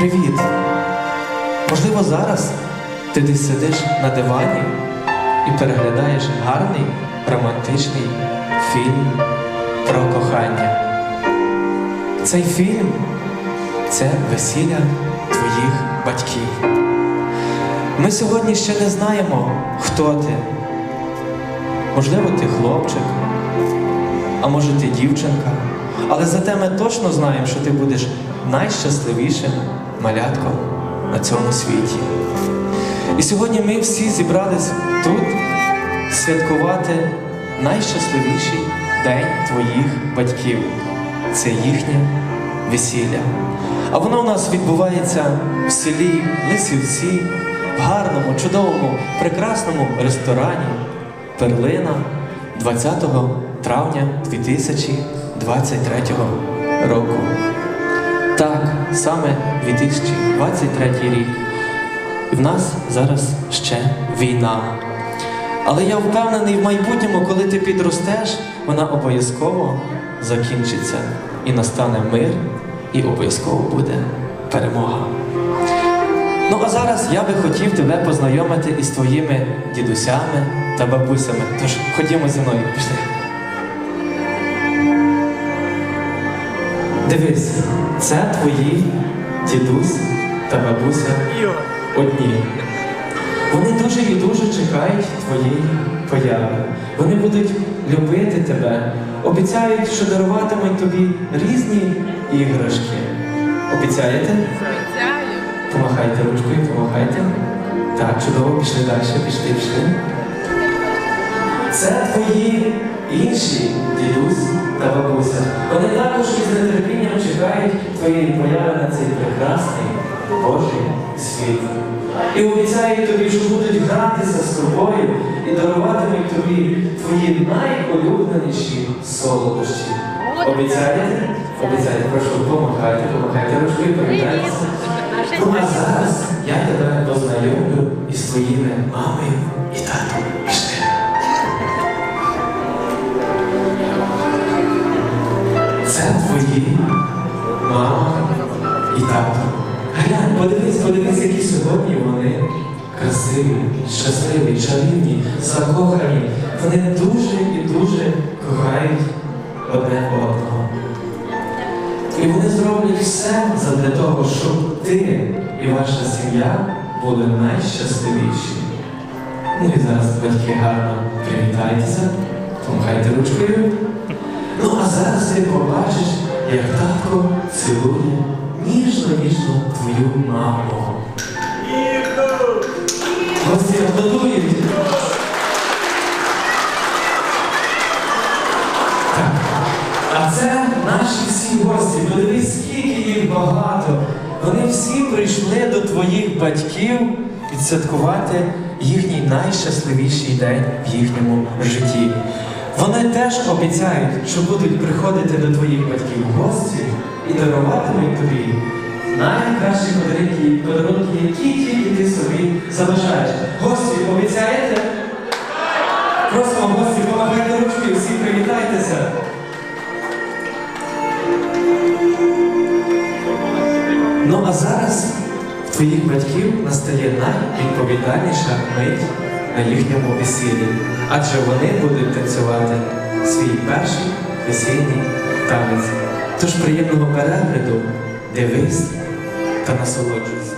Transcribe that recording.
Привіт! Можливо, зараз ти десь сидиш на дивані і переглядаєш гарний романтичний фільм про кохання. Цей фільм це весілля твоїх батьків. Ми сьогодні ще не знаємо, хто ти. Можливо, ти хлопчик, а може ти дівчинка. Але зате ми точно знаємо, що ти будеш найщасливішим малятком на цьому світі. І сьогодні ми всі зібрались тут святкувати найщасливіший день твоїх батьків. Це їхнє весілля. А воно у нас відбувається в селі Лисівці, в гарному, чудовому, прекрасному ресторані Перлина 20 травня 2023 року. Саме 2023 рік. І в нас зараз ще війна. Але я впевнений, в майбутньому, коли ти підростеш, вона обов'язково закінчиться. І настане мир, і обов'язково буде перемога. Ну а зараз я би хотів тебе познайомити із твоїми дідусями та бабусями. Тож ходімо зі мною, пішли. Дивись, це твої дідусь та бабуся одні. Вони дуже і дуже чекають твоєї появи. Вони будуть любити тебе, обіцяють, що даруватимуть тобі різні іграшки. Обіцяєте? Обіцяю. Помахайте ручкою, помахайте. Так, чудово, пішли далі, пішли, пішли. Це твої інші дідусь та бабуся. Вони також із нетерпінням чекають твоєї появи на цей прекрасний Божий світ. І обіцяють тобі, що будуть гратися з тобою і даруватимуть тобі твої найулюбленіші солодощі. Обіцяєте? Обіцяєте, прошу, помахайте, помахайте ручкою, привітайтеся. Глянь, подивись, подивись, які сьогодні вони красиві, щасливі, чарівні, закохані. Вони дуже і дуже кохають одне одного. І вони зроблять все задля того, щоб ти і ваша сім'я були найщасливіші. Ну і зараз батьки гарно привітайтеся, помахайте ручкою. Ну а зараз ти побачиш, як татко цілує ніжно-ніжно маму. Гості аплодують. Так. А це наші всі гості. Подивись, скільки їх багато. Вони всі прийшли до твоїх батьків відсвяткувати їхній найщасливіший день в їхньому житті. Вони теж обіцяють, що будуть приходити до твоїх батьків в гості і даруватимуть тобі найкращі подарунки, подарунки, які тільки ти собі залишаєш. Гості, обіцяєте? Просимо гості, помагайте ручки, всі привітайтеся. Ну а зараз в твоїх батьків настає найвідповідальніша мить на їхньому весіллі, адже вони будуть танцювати свій перший весільний танець. Тож приємного перегляду, дивись та насолоджуйся.